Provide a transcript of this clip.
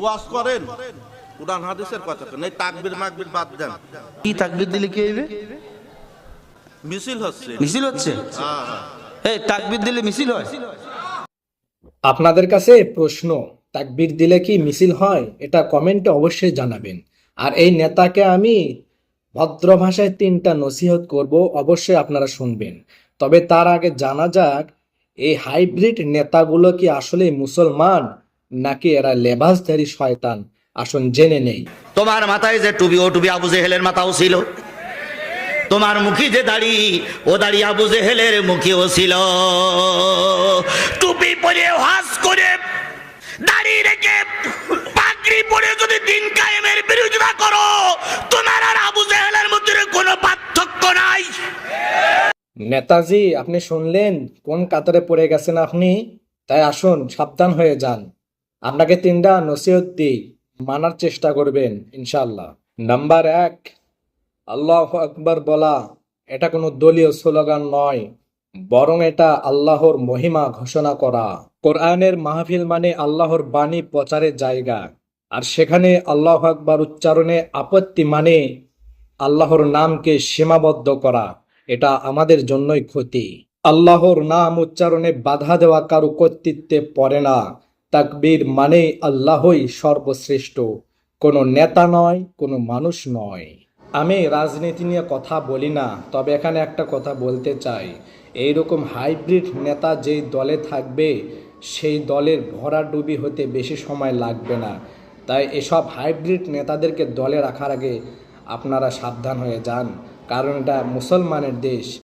ওয়াজ করেন। কোরআন হাদিসের কথা কেন এই তাকবির মাকবির বাদ দেন। কি তাকবির দিলে কি হইবে? মিছিল হচ্ছে। মিছিল হচ্ছে? হ্যাঁ, হ্যাঁ। এই তাকবির দিলে মিছিল হয়? আপনাদের কাছে প্রশ্ন তাকবীর দিলে কি মিছিল হয়? এটা কমেন্টে অবশ্যই জানাবেন। আর এই নেতাকে আমি ভদ্র ভাষায় তিনটা নসিহত করব অবশ্যই আপনারা শুনবেন। তবে তার আগে জানা যাক এই হাইব্রিড নেতাগুলো কি আসলে মুসলমান? নাকি এরা লেবাসধারী শয়তান? আসুন জেনে নেই। তোমার মাথায় যে টুবি ও টুবি আবু জেহেলের মাথাও ছিল। তোমার মুখী যে দাড়ি ও দাড়ি আবু জেহেলের মুখেও ছিল। টুপি পরে হাস করে দাড়ি রেখে পাগড়ি পরে যদি দিন কায়েমের বিরোধিতা করো তোমার আর আবু জেহেলের মধ্যে কোনো পার্থক্য নাই। নেতাজি আপনি শুনলেন কোন কাতারে পড়ে গেছেন আপনি? তাই আসুন সাবধান হয়ে যান। আপনাকে তিনটা নসিহত দিই, মানার চেষ্টা করবেন ইনশাল্লাহ নাম্বার এক, আল্লাহ আকবর বলা, এটা কোনো দলীয় স্লোগান নয়, বরং এটা আল্লাহর মহিমা ঘোষণা করা। কোরআনের মাহফিল মানে আল্লাহর বাণী প্রচারের জায়গা, আর সেখানে আল্লাহ আকবার উচ্চারণে আপত্তি মানে আল্লাহর নামকে সীমাবদ্ধ করা, এটা আমাদের জন্যই ক্ষতি। আল্লাহর নাম উচ্চারণে বাধা দেওয়া কারও কর্তৃত্বে পড়ে না তাকবীর মানে আল্লাহই সর্বশ্রেষ্ঠ। কোনো নেতা নয়, কোনো মানুষ নয়। আমি রাজনীতি নিয়ে কথা বলি না, তবে এখানে একটা কথা বলতে চাই। এই রকম হাইব্রিড নেতা যেই দলে থাকবে, সেই দলের ভরাডুবি হতে বেশি সময় লাগবে না। তাই এসব হাইব্রিড নেতাদেরকে দলে রাখার আগে আপনারা সাবধান হয়ে যান, কারণ এটা মুসলমানের দেশ।